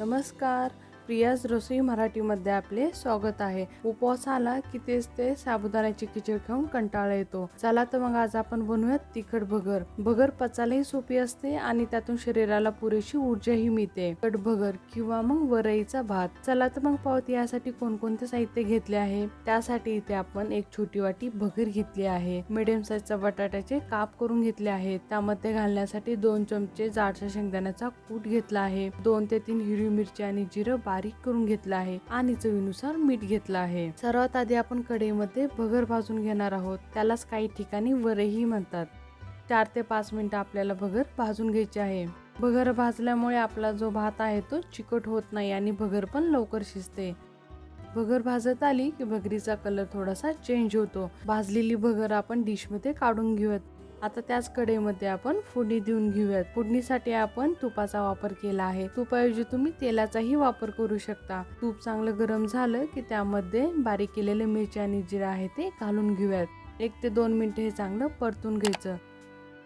नमस्कार. प्रियाज रसोई मराठीमध्ये आपले स्वागत आहे. उपवास आला की तेच ते साबुदाण्याची खिचडी खाऊन कंटाळा येतो. चला तर मग आज आपण बनवूयात तिखट भगर. भगर पचायलाही सोपी असते आणि त्यातून शरीराला पुरेशी ऊर्जाही मिळते. तिखट भगर किंवा मग वरईचा भात. चला तर मग पावती यासाठी कोणकोणते साहित्य घेतले आहे. त्यासाठी इथे आपण एक छोटी वाटी भगर घेतली आहे. मिडियम साईजचा बटाट्याचे काप करून घेतले आहे. त्यामध्ये घालण्यासाठी दोन चमचे जाडच्या शेंगदाण्याचा कूट घेतला आहे. दोन ते तीन हिरवी मिरची आणि जिरं बारीक करून घेतला आहे आणि चवीनुसार मीठ घेतलं आहे. सर्वात आधी आपण कढईमध्ये भगर भाजून घेणार आहोत. त्यालाच काही ठिकाणी वरही म्हणतात. चार ते पाच मिनिटं आपल्याला भगर भाजून घ्यायची आहे. भगर भाजल्यामुळे आपला जो भात आहे तो चिकट होत नाही आणि भगर पण लवकर शिजते. भगर भाजत आली की भगरीचा कलर थोडासा चेंज होतो. भाजलेली भगर आपण डिशमध्ये काढून घेऊयात. आता त्याच कढईमध्ये आपण फोडणी देऊन घेऊयात. फोडणीसाठी आपण तुपाचा वापर केला आहे. तुपाऐवजी तुम्ही तेलाचाही वापर करू शकता. तूप चांगलं गरम झालं की त्यामध्ये बारीक केलेले मिरची आणि जिरा आहे ते घालून घेऊयात. एक ते दोन मिनिटं हे चांगलं परतून घ्यायचं.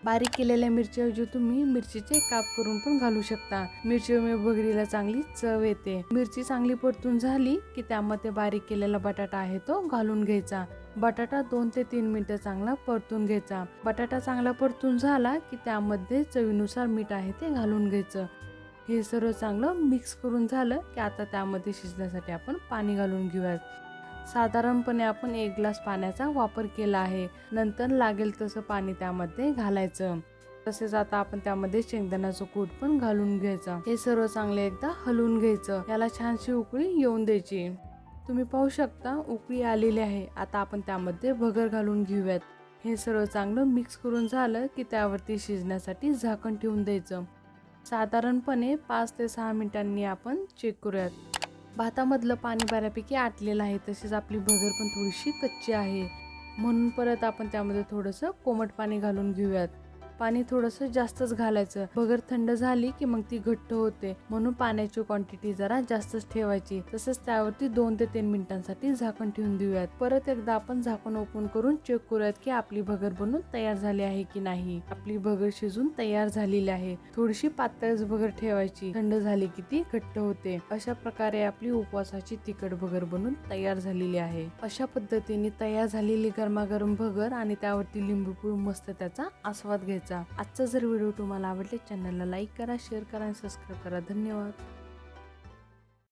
बारीक केलेल्या मिरचीऐवजी तुम्ही मिरचीचे काप करून पण घालू शकता. मिरचीमुळे भगरीला चांगली चव येते. मिरची चांगली परतून झाली की त्यामध्ये बारीक केलेला बटाटा आहे तो घालून घ्यायचा. बटाटा दोन ते तीन मिनटं चांगला परतून घ्यायचा. बटाटा चांगला परतून झाला की त्यामध्ये चवीनुसार मीठ आहे ते घालून घ्यायचं. हे सर्व चांगलं मिक्स करून झालं की आता त्यामध्ये शिजण्यासाठी आपण पाणी घालून घेऊयात. साधारणपणे आपण एक ग्लास पाण्याचा वापर केला आहे. नंतर लागेल तसं पाणी त्यामध्ये घालायचं. तसेच आता आपण त्यामध्ये शेंगदाण्याचं कूट पण घालून घ्यायचं. हे सर्व चांगले एकदा हलवून घ्यायचं. याला छानशी उकळी येऊन द्यायची. तुम्ही पाहू शकता उकळी आलेली आहे. आता आपण त्यामध्ये भगर घालून घेऊयात. हे सर्व चांगलं मिक्स करून झालं की त्यावरती शिजण्यासाठी झाकण ठेवून द्यायचं. साधारणपणे पाच ते सहा मिनिटांनी आपण चेक करूयात. भातामधलं पाणी बऱ्यापैकी आटलेलं आहे तसेच आपली भगर पण थोडीशी कच्ची आहे. म्हणून परत आपण त्यामध्ये थोडंसं कोमट पाणी घालून घेऊयात. पाणी थोडंसं जास्तच घालायचं. भगर थंड झाली की मग ती घट्ट होते. म्हणून पाण्याची क्वांटिटी जरा जास्तच ठेवायची. तसंच त्यावरती दोन ते तीन मिनिटांसाठी झाकण ठेवून देऊयात. परत एकदा आपण झाकण ओपन करून चेक करूयात की आपली भगर बनून तयार झाली आहे की नाही. आपली भगर शिजून तयार झालेली आहे. थोडीशी पातळच भगर ठेवायची. थंड झाली की ती घट्ट होते. अशा प्रकारे आपली उपवासाची तिखट भगर बनून तयार झालेली आहे. अशा पद्धतीने तयार झालेली गरमागरम भगर आणि त्यावरती लिंबू पिळून मस्त त्याचा आस्वाद घ्यायचा. आजचा जर व्हिडिओ तुम्हाला आवडले चॅनलला लाईक करा शेअर करा आणि सबस्क्राईब करा. धन्यवाद.